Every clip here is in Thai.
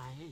บายให้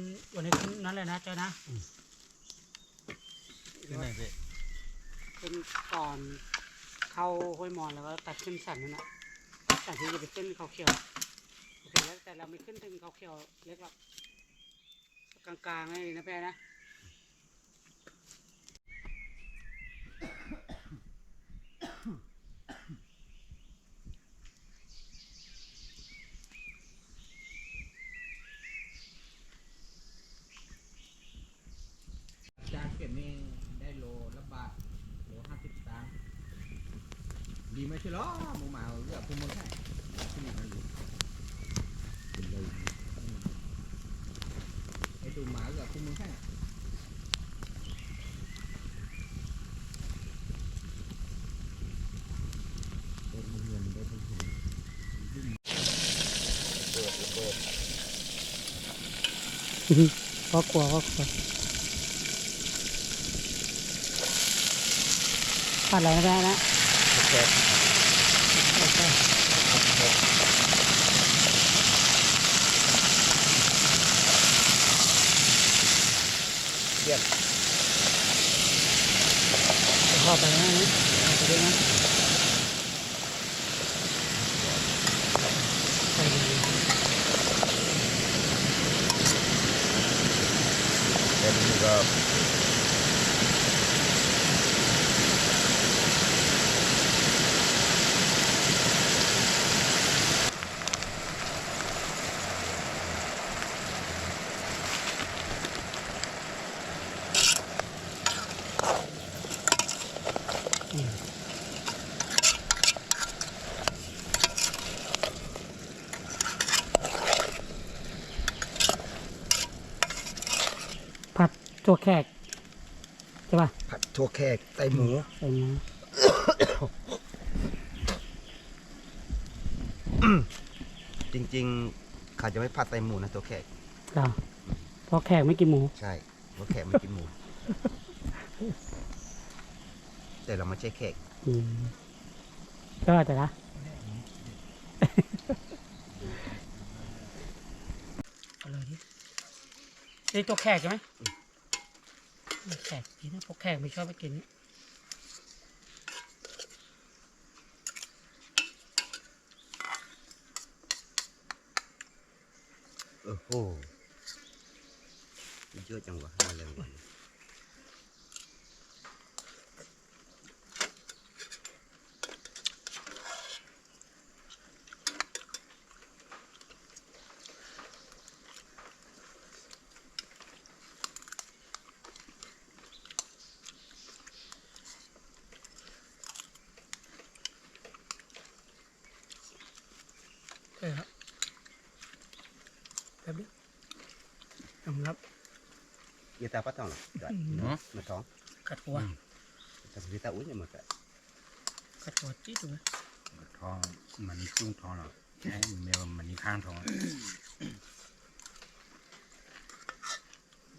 นวันนี้ขึ้นนั่นเลยนะเจ้านะขึ้นไหนพี่ขึ้นก่อนเข้าห้วยมอนแล้วก็ตัดขึ้นสันนั่นแหละสันที่จะไปขึ้นเขาเขียวโอเคแล้วแต่เราไม่ขึ้นถึงเขาเขียวเล็กหรอกกลางๆนี่นะแพ่นะ จานเก็บนี่ได้โลละบาทโลห้าสิบตังค์ ดีไหมใช่หรอหมูหมาเลือกพุ่มมันแค่ที่นี่มันอยู่เป็นเลยไอ้ตัวหมาเลือกพุ่มมันแค่โดนมันเงินโดนมันเงินเปิดระเบิด เพราะกลัวเพราะกลัวขาดอะไรนะแพ่นะ เปิด โอเคเดี๋ยว เข้าไปนะนี่เข้าไปด้วยนะไปดี เดี๋ยวนี้ก็ ผัดตัวแขกใช่ป่ะ ผัด ถั่วแขกไตหมูใส่เนื้อจริงๆเขาจะไม่ผัดไตหมูนะตัวแขกเราเพราะแขกไม่กินหมู ใช่ตัวแขกไม่กินหมู แต่เราไม่ใช่แขกอืมก็แต่ละเอาเลยดินี่ตัวแขกใช่ไหม แขกกินนะพวกแขกไม่ชอบไปกินโอ้โหเยอะจังวะมาเรงวัน เออครับแป๊บเดียวทำครับเยตาปัดทองเหรอได้อืมมาท้องกัดหัวแต่เยตาอุ้ยเนี่ยหมดอะกัดหัวจี๊ดเลยท้องมันนี่จุ้งท้องหรอใช่เมลมันนี่ข้างท้อง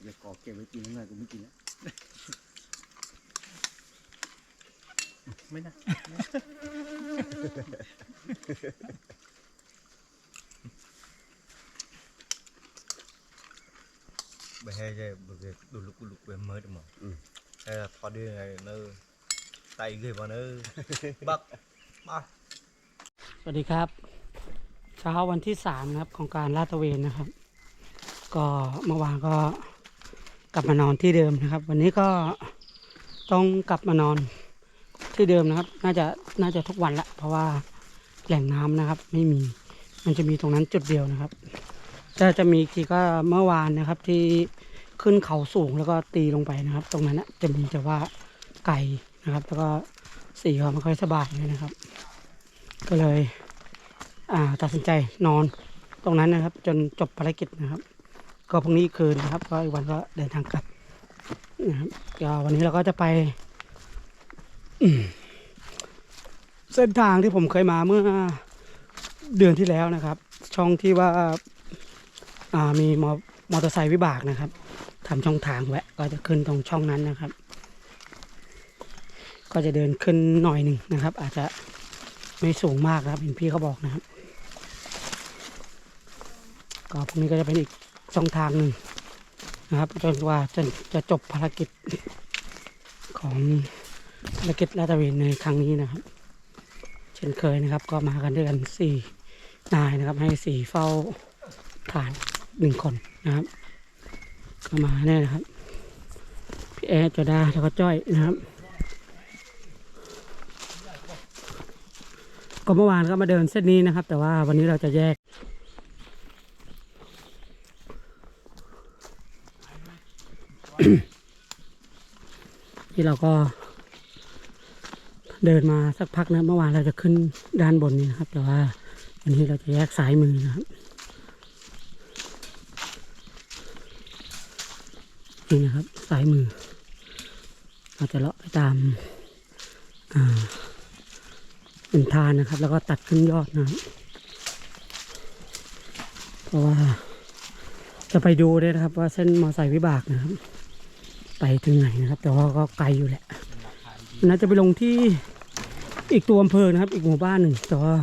อย่าก่อเก็บไว้กินเลยกูไม่กินแล้วไม่ได้ bây giờ giờ bởi vì đủ lúc đủ lúc về mới được mà Ừ. hay là thọ đi này nơi tay gửi vào nơi bắc ba สวัสดีครับ เช้าวันที่สามนะครับของการลาดตระเวนนะครับ ก็เมื่อวานก็กลับมานอนที่เดิมนะครับ วันนี้ก็ต้องกลับมานอนที่เดิมนะครับ น่าจะน่าจะทุกวันละเพราะว่าแหล่งน้ำนะครับ ไม่มีมันจะมีตรงนั้นจุดเดียวนะครับแต่จะมีอีกทีก็เมื่อวานนะครับที่ ขึ้นเขาสูงแล้วก็ตีลงไปนะครับ ตรงนั้นนะจะมีแต่ว่าไก่นะครับ แล้วก็สีก็ไม่ค่อยสบายเลยนะครับ ก็เลยอ่าตัดสินใจนอนตรงนั้นนะครับ จนจบภารกิจนะครับ ก็พรุ่งนี้คืนนะครับก็อีกวันก็เดินทางกลับนะครับก็วันนี้เราก็จะไปเส้นทางที่ผมเคยมาเมื่อเดือนที่แล้วนะครับ ช่องที่ว่าอ่ามีมอมอเตอร์ไซค์วิบากนะครับ ทำช่องทางแวะก็จะขึ้นตรงช่องนั้นนะครับ ก็จะเดินขึ้นหน่อยหนึ่งนะครับ อาจจะไม่สูงมากนะครับเห็นพี่เขาบอกนะครับ ก็พรุ่งนี้ก็จะเป็นอีกช่องทางหนึ่งนะครับจนกว่าจะจะจบภารกิจของภารกิจลาดตระเวนในครั้งนี้นะครับ เช่นเคยนะครับ ก็มากันด้วยกันสี่นายนะครับ ให้สี่เฝ้าฐานหนึ่งคนนะครับ ก็มาแน่นะครับ พี่แอร์จอดาแล้วก็จ้อยนะครับ ก็เมื่อวานก็มาเดินเส้นนี้นะครับ แต่ว่าวันนี้เราจะแยกที่เราก็เดินมาสักพักนะเมื่อวานเราจะขึ้นด้านบนนี้นะครับ แต่ว่าวันนี้เราจะแยกสายมือนะครับ นี่นะครับสายมือ เราจะเลาะไปตามอ่าเป็นทานนะครับ แล้วก็ตัดขึ้นยอดนะเพราะว่า จะไปดูด้วยนะครับ ว่าเส้นมอไซค์วิบากนะครับ ไปถึงไหนนะครับ แต่ว่าก็ไกลอยู่แหละน่าจะไปลงที่อีกตัวอำเภอนะครับ อีกหมู่บ้านหนึ่งแต่ว่า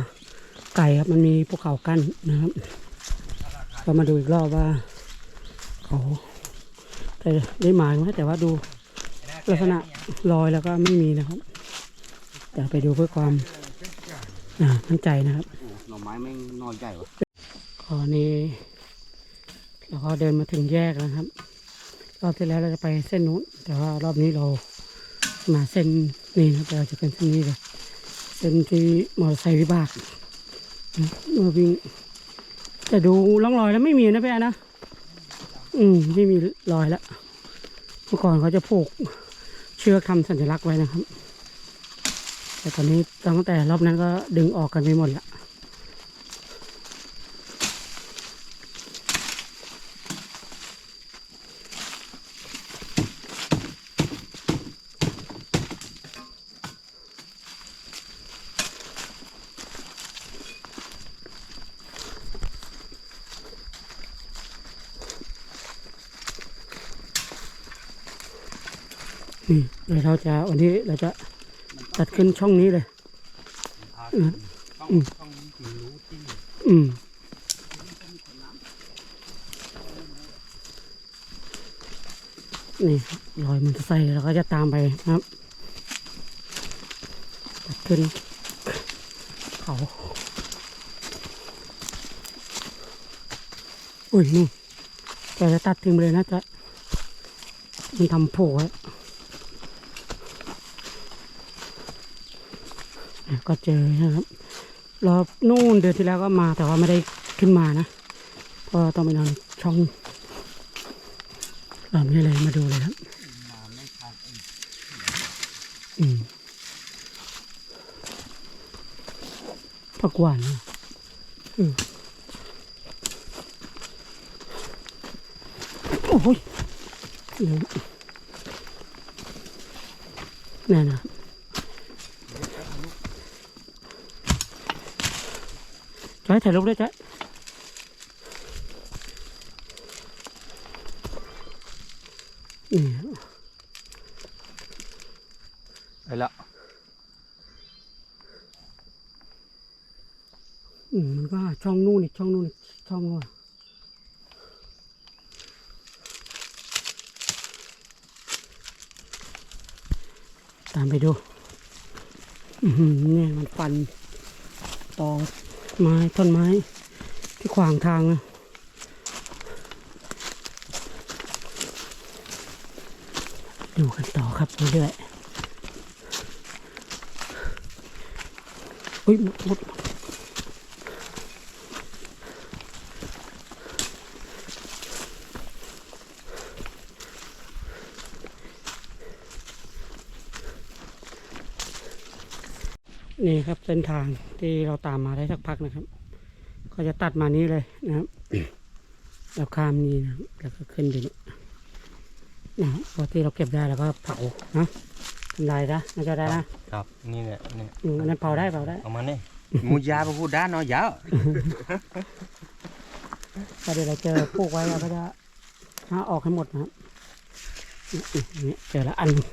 ไกลครับมันมีภูเขากั้นนะครับ ก็มาดูอีกรอบว่าเขา แต่ได้หมายไหมแต่ว่าดูลักษณะรอยแล้วก็ไม่มีนะครับ แต่ไปดูเพื่อความอ่ามั่นใจนะครับหน่อไม้แม่งนอใหญ่วะก็นี่เราก็เดินมาถึงแยกแล้วครับ รอบที่แล้วเราจะไปเส้นนู้น แต่ว่ารอบนี้เรามาเส้นนี้นะครับเราจะเป็นเส้นนี้เลยเส้นที่มอเตอร์ไซค์วิบากเมื่อวิ่งแต่ดูร่องรอยแล้วไม่มีนะพี่แอนนะ อืม ไม่มีรอยแล้ว เมื่อก่อนเขาจะผูกเชือกทำสัญลักษณ์ไว้นะครับ แต่ตอนนี้ตั้งแต่รอบนั้นก็ดึงออกกันไปหมดแล้ว นี่เดี๋ยวเราจะวันนี้เราจะตัดขึ้นช่องนี้เลยอืมต้องต้องรู้ที่อืมนี่รอยมันจะใส่เราก็จะตามไปครับตัดขึ้น เขาอุ้ยนี่แกจะตัดทิ้งไปเลยนะจะมันทำโผล่ไว้อะ ก็เจอนะครับ รอบนู่นเดือนที่แล้วก็มาแต่ว่าไม่ได้ขึ้นมานะเพราะต้องไปนอนช่องรอบนี้เลยมาดูเลยครับอืมผักหวานอืมโอ้ยเดี๋ยวแน่นะ จ้อยถ่ายรูปด้วยจ้ะนี่ครับไปละอืมมันก็ช่องนู่นอีกช่องนู่นอีกช่องนู่นตามไปดูอือหือเนี่ยมันฟันต่อ ไม้ต้นไม้ที่ขวางทางนะดูกันต่อครับเรื่อยๆอุ้ยหมด นี่ครับเส้นทางที่เราตามมาได้สักพักนะครับ ก็จะตัดมานี้เลยนะครับแล้วข้ามนี้นะครับแล้วก็ขึ้นไปนี่นะครับพอที่เราเก็บได้แล้วก็เผานะทำลายนะน่าจะได้นะครับนี่เนี่ยนี่อืมอันนั้นเผาได้เผาได้เอามานี่มูยาไปพูดด้านเนาะยาวก็เดี๋ยวเราเจอปลูกไว้เราก็จะหาออกให้หมดนะครับนี่นี่เจอละอันหนึ่ง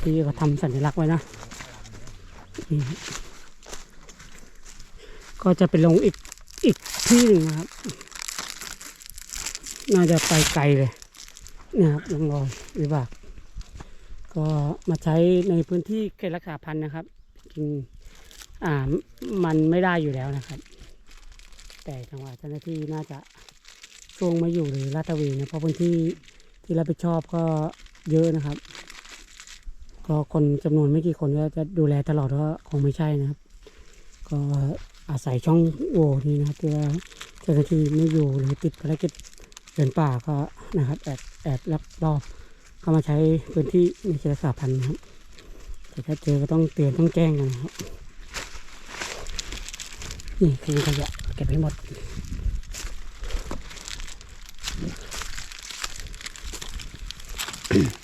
ที่เขาทำสัญลักษณ์ไว้นะนี่ครับ ก็จะไปลงอีกอีกที่หนึ่งนะครับ น่าจะไปไกลเลยนะครับลงรอยวิบาก ก็มาใช้ในพื้นที่เขตรักษาพันธุ์นะครับจริงอ่ามันไม่ได้อยู่แล้วนะครับ แต่จังหวะเจ้าหน้าที่น่าจะช่วงไม่อยู่หรือลาดตระเวนนะเพราะพื้นที่ที่รับผิดชอบก็เยอะนะครับ ก็คนจำนวนไม่กี่คนก็จะดูแลตลอดก็คงไม่ใช่นะครับ ก็อาศัยช่องโหว่นี้นะครับที่ว่าเจ้าหน้าที่ไม่อยู่หรือติดภารกิจเดินป่าก็นะครับแอบแอบลักลอบเข้ามาใช้พื้นที่ในเขตรักษาพันธุ์นะครับแต่ถ้าเจอก็ต้องเตือนต้องแจ้งกันนะครับนี่คือขยะเก็บให้หมด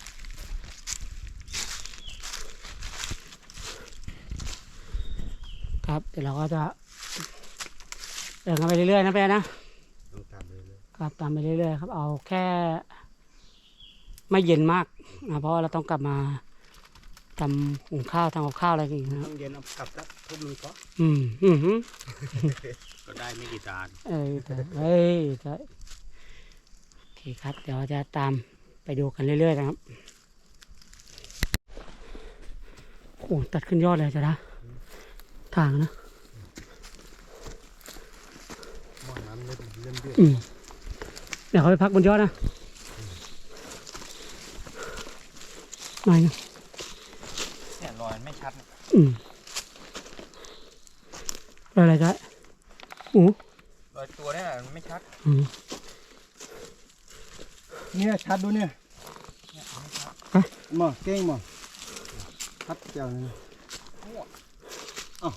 ครับ เดี๋ยวเราก็จะเดินกันไปเรื่อยๆนะแปนะต้องตามเลยเลยครับตามไปเรื่อยๆครับ เอาแค่ ไม่เย็นมากนะเพราะว่าเราต้องกลับมาทำหุงข้าวทำกับข้าวอะไรกันอีกนะครับต้องเย็นเอากลับสักทุ่มหนึงก็อืมอืมฮึก็ได้ไม่กี่จานเออแต่เฮ้ยแต่โอเคครับ เดี๋ยวเราจะตามไปดูกันเรื่อยๆนะครับโอ้ตัดขึ้นยอดเลยจ้ะนะ ทางนะหม้อน้ำเริ่มเริ่มเดือดอืมเดี๋ยวเขาไปพักบนยอดนะหน่อยนะเนี่ยรอยไม่ชัดนะอืมรอยอะไรจ๊ะโอ้รอยตัวเนี่ยไม่ชัดอืมเนี่ยชัดดูเนี่ยฮะมาเก่งมาชัดเจ้านี่เอ้า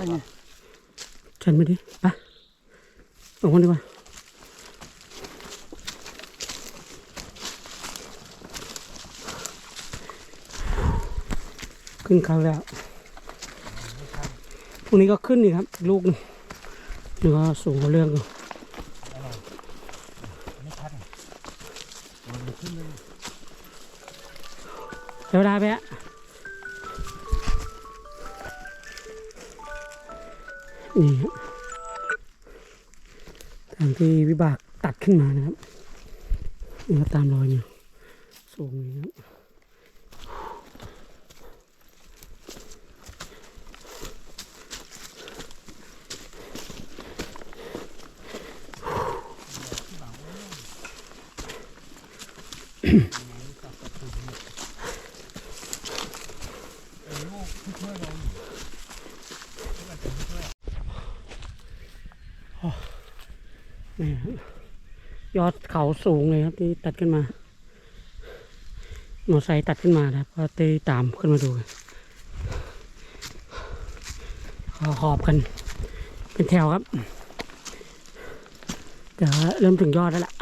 อันนี้ฉันไปดิไปสองคนดีกว่าขึ้นเขาแล้วพรุ่งนี้ก็ขึ้นอีกครับ ลูกหนึงนี่ก็สูงกว่าเรื่องอยู่ไม่ชัดไงมันขึ้นเลยเดี๋ยวได้ไปอะ นี่ครับทางที่วิบากตัดขึ้นมานะครับนี่ก็ตามรอยเนี่ยสูงนี่ครับนี่ครับ ยอดเขาสูงเลยครับที่ตัดขึ้นมามอไซค์ตัดขึ้นมานะครับก็ตีตามขึ้นมาดูกันก็หอบกัน เป็นแถวครับแต่ว่าเริ่มถึงยอดแล้วล่ะ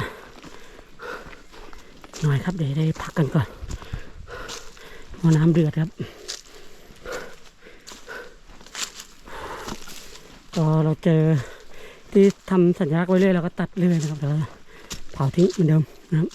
หน่อยครับเดี๋ยวได้พักกันก่อนเพราะน้ำเดือดครับ ก็เราเจอที่ทำสัญลักษณ์ไว้เรื่อยเราก็ตัดเรื่อยนะครับเดี๋ยว เผาทิ้งเหมือนเดิมนะครับ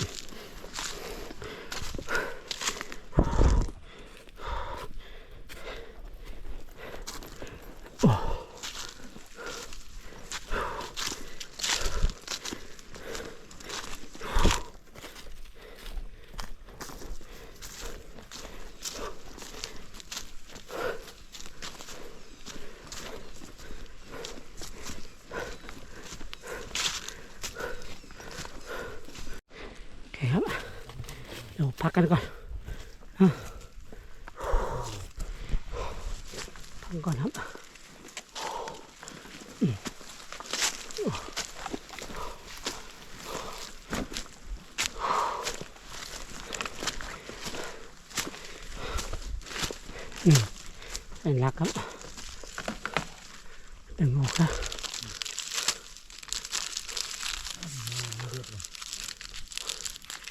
โอเคครับ เดี๋ยวพักกันก่อนอะ ฟังก่อนครับอืมเป็นรักครับดึงออกนะ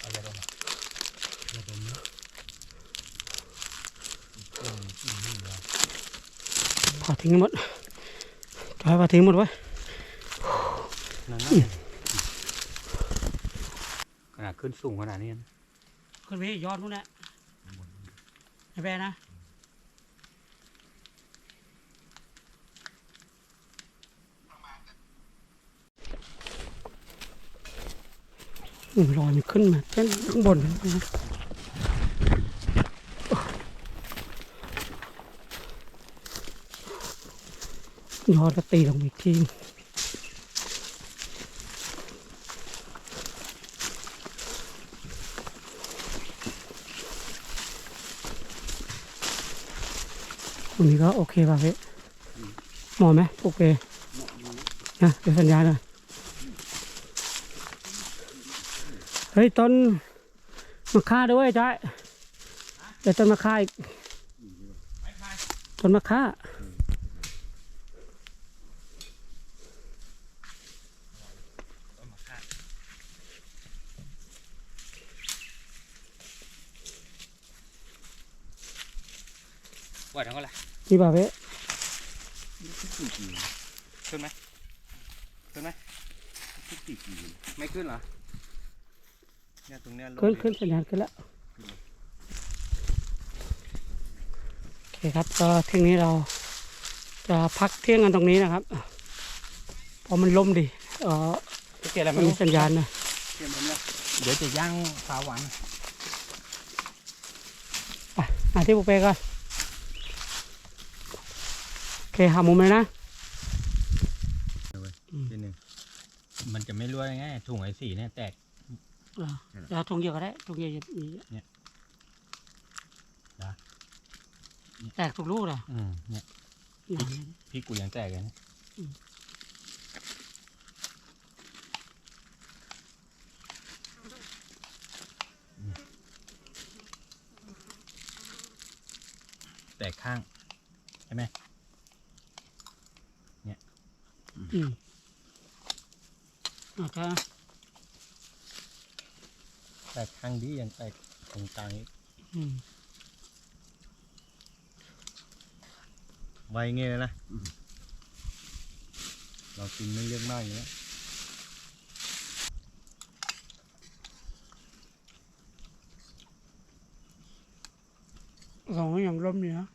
เอาไปลงมาเอาไปลงนะ พอทิ้งหมดจอยพอทิ้งหมดไว้นั่นนะขนาดขึ้นสูงขนาดนี้นะขึ้นไปยอดนู่นแหละไอ้แบนะอืมรอยมันขึ้นมาเส้นข้างบนนะ ยอดก็ตีลงอีกทีตรงนี้ก็โอเคป่ะพี่หมอไหมโอเคนะเดี๋ยวสัญญาณหน่อยเฮ้ยต้นมะค่าด้วยจ้าเดี๋ยวต้นมะค่าอีกต้นมะค่า ว่าทั้งก็ไรนี่ป่ะพี่ขึ้นไหมขึ้นไหมไม่ขึ้นเหรอเนี่ยตรงเนี้ยลงขึ้นดิขึ้นสัญญาณขึ้นแล้วโอเคครับก็เที่ยงนี้เราจะพักเที่ยงกันตรงนี้นะครับเพราะมันลมดีเออจะเกลียดอะไรมัไม่นรู้มีสัญญาณนะเกลียดผมเลยเดี๋ยวจะย่างปลาหวานไปหาที่ปุเป้ก่อนโอ เคหามุมเลยนะทีหนึ่งมันจะไม่รั่วง่ายถุงไอ้สีเนี่ยแตกเออเดี๋ยวเอาถุงเดียวก็ได้ถุงเดียวจะมีเนี่ยนะแตกทุกลูกเลยอืมเนี่ยอย่างนี้พี่กูยังแตกเลยนะอืมแตกข้างใช่ไหม อืมโอเคแตกข้างดียังแตกตรงกลางอีกอืมไวเงี้ยเลยนะ เรากินไม่เลือกมากอย่างเงี้ยสองอย่างลมอยู่นะ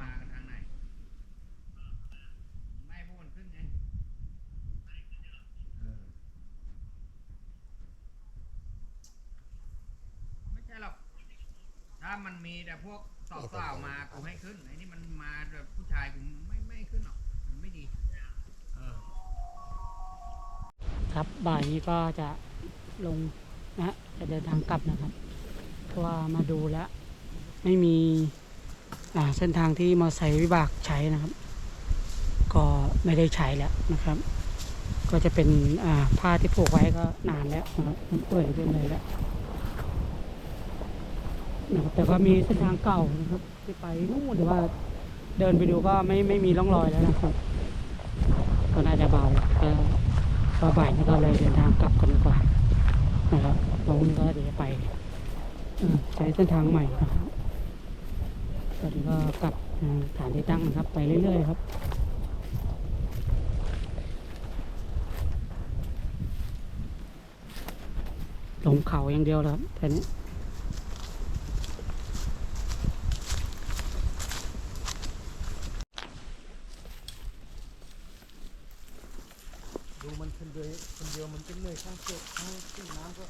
มากันทางไหน ไม่พวกมันขึ้นไงเออไม่ใช่หรอก ถ้ามันมีแต่พวกสาวสาวๆมากูให้ขึ้น ไอ้นี่มันมาแบบผู้ชายกูไม่ไม่ขึ้นหรอก มันไม่ดี เออ ครับบ่ายนี้ก็จะลงนะฮะจะเดินทางกลับนะครับเพราะว่ามาดูแล้ว ไม่มีเส้นทางที่มอเตอร์ไซค์วิบากใช้นะครับ ก็ไม่ได้ใช้แล้วนะครับ ก็จะเป็นผ้าที่ผูกไว้ก็นานแล้วนะครับมันเปื่อยไปเลยแล้วนะครับแต่ก็มีเส้นทางเก่านะครับที่ไปนู่นแต่ว่าเดินไปดูก็ไม่ไม่มีร่องรอยแล้วนะครับ ก็น่าจะเบาก็ ก็บ่ายนี้ก็เลยเดินทางกลับกันดีกว่านะครับเรงนี้ก็เดี๋ยวไปใช้เส้นทางใหม่นะครับตอนนี้ก็กลับฐานที่ตั้งนะครับ ไปเรื่อยๆครับลงเขาอย่างเดียวเลยครับแค่นี้ ดูมันคนเดียวคนเดียว มันจะเหนื่อยข้างเจ็บข้างขึ้นน้ำก็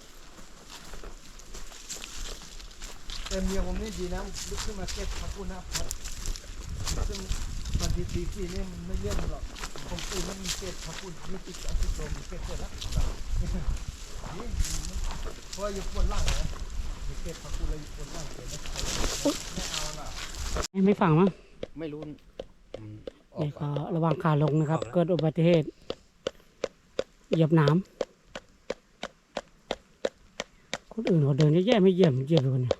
แต่เมียผมนี่ดีนะลุกขึ้นมาเก็บขอบคุณนะครับซึ่งตอนที่ตีสี่นี่มันไม่เลี่ยนหรอกผมตื่นมันมีเศษพระพุทธยี่สิบอาทิตย์โดมเศษเศษแล้วนี่เพราะอยู่บนล่างนะมีเศษพระพุทธเลยอยู่บนล่างเศษไม่เอาล่ะไม่ฟังมั้งไม่รู้อืมออกนี่ไปก็ระหว่างขาลงนะครับ เกิดอุบัติเหตุเหยียบน้ำ คนอื่นเขาเดินแย่ๆไม่เหยียบเหยียบเลยคนเนี่ย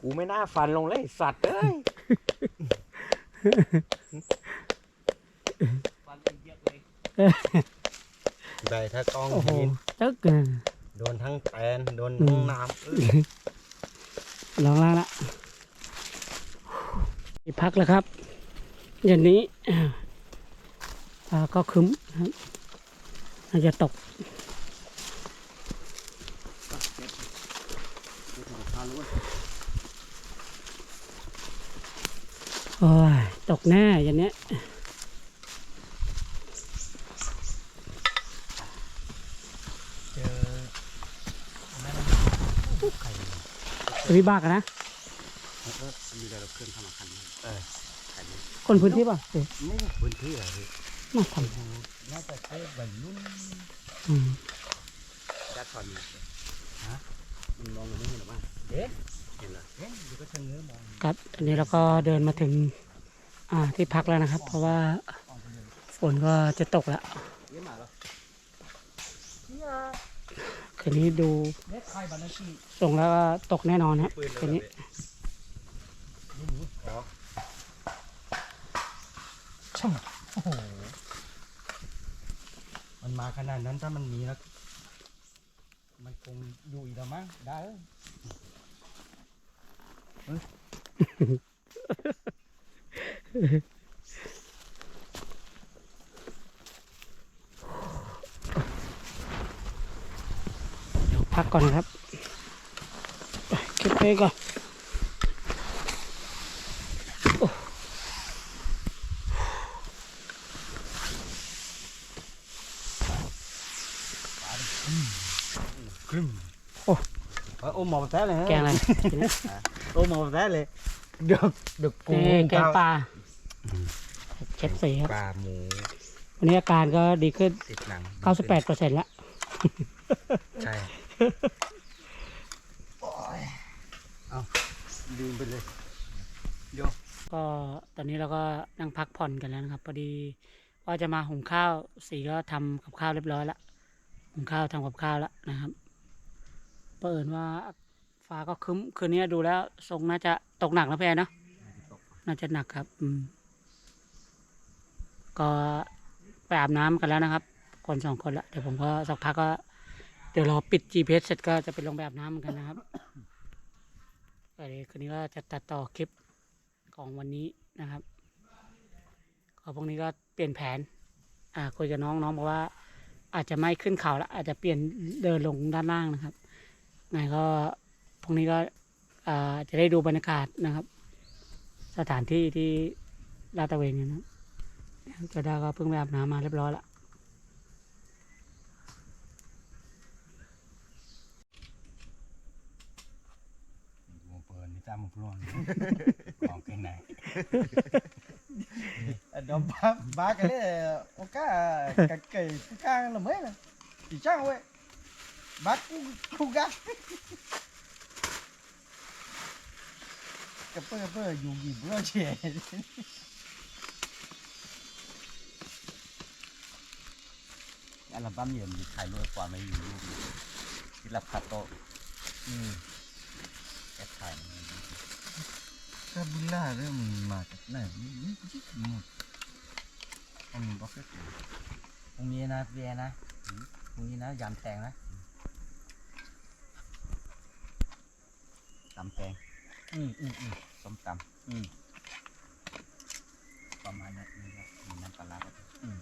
กูไม่น่าฟันลงเลยสัตว์เอ้ยฟันเยอะเลยได้ถ้ากล้องโอ้โหหินตึ๊กเลยโดนทั้งแตนโดนทั้งน้ำเอ้ยลองล่างละพักแล้วครับเย็นนี้ฟ้าก็ครึ้มนะครับน่าจะตก โอ้ยตกแน่อย่างเนี้ยเจอวิบากอะนะมีแต่เราเคลื่อนเข้ามาคันนี้คนพื้นที่ป่ะไม่พื้นที่อะไรพี่มาทน่าจะใช้วัยรุ่นอืมยัดฟันฮะมันมองมันไม่เห็นหรอมั้งเอ๊ะเห็ก ครับอันนี้เราก็เดินมาถึงอ่าที่พักแล้วนะครับ เพราะว่าฝนก็จะตกแล้วเยี่ยมมาเหรอคืนนี้ดูเน็ตไทยบานาชีทรงแล้วก็ตกแน่นอนฮะปืนคืนนี้นี่หนูอ๋อช่ำโอ้โหมันมาขนาดนั้นถ้ามันมีแล้วมันคงอยู่อีกแล้วมั้งได้เอ้ยเดี๋ยว พักก่อนนะครับไปเก็บเพลก่อนโอ้ครึ่มโอ้โอ้หมอแท้เลยฮะแกงอะไร กินนะโอ้หมอแท้เลยเดือกเดือกปูนี่แกงปลาเช็ดสีครับ ปลาหมูวันนี้อาการก็ดีขึ้น ติดหนัง98เปอร์เซ็นต์แล้วใช่ลืมไปเลยก็ตอนนี้เราก็นั่งพักผ่อนกันแล้วนะครับ พอดีว่าจะมาหุงข้าวสีก็ทำกับข้าวเรียบร้อยแล้วหุงข้าวทำกับข้าวแล้วนะครับเปิดว่า ฟ้าก็ครึ้มคืนนี้ดูแล้วทรงน่าจะตกหนักนะพี่แอนเนาะน่าจะหนักครับ อืม ก็ไปอาบน้ำกันแล้วนะครับ คนสองคนละเดี๋ยวผมก็สักพักก็ เดี๋ยวรอปิด GPS เสร็จก็จะไปลงไปอาบน้ำเหมือนกันนะครับก็เดี๋ยวคืนนี้ก็จะตัดต่อคลิปของวันนี้นะครับก็พวกนี้ก็เปลี่ยนแผน อ่าคุยกับน้องน้องบอกว่า อาจจะไม่ขึ้นเขาแล้วอาจจะเปลี่ยนเดินลงด้านล่างนะครับไงก็ พวกนี้ก็อ่าจะได้ดูบรรยากาศนะครับ สถานที่ที่ลาดตระเวนกันนะครับเจะได้ก็เพิ่งไปอาบน้ำมาเรียบร้อยละวงเปิดนี่ตามมุกร้อนของเป็นไหนเดี๋ยวบ้าบ้ากันเลยโอกาสเก๋กลางละเมื่อนะจีช่างเว้ยบ้ากูกูกะ กระเพื่อเพื่ออยู่กี่เบื่อเฉยอัลบั้มเยี่ยมถ่ายรูปกว่าไม่อยู่รูปที่รับคัดโต๊ะอืมแอปถ่ายกาบุล่าเริ่มมาจากไหนนี่จิ๊กหมดอันนี้บอกแค่พรุ่งนี้นะเบียร์นะพรุ่งนี้นะยำแตงนะตำแตง อืมอืมอืมส้มตำอืมประมาณนั้นนี่ครับมีน้ำปลาร้าอืม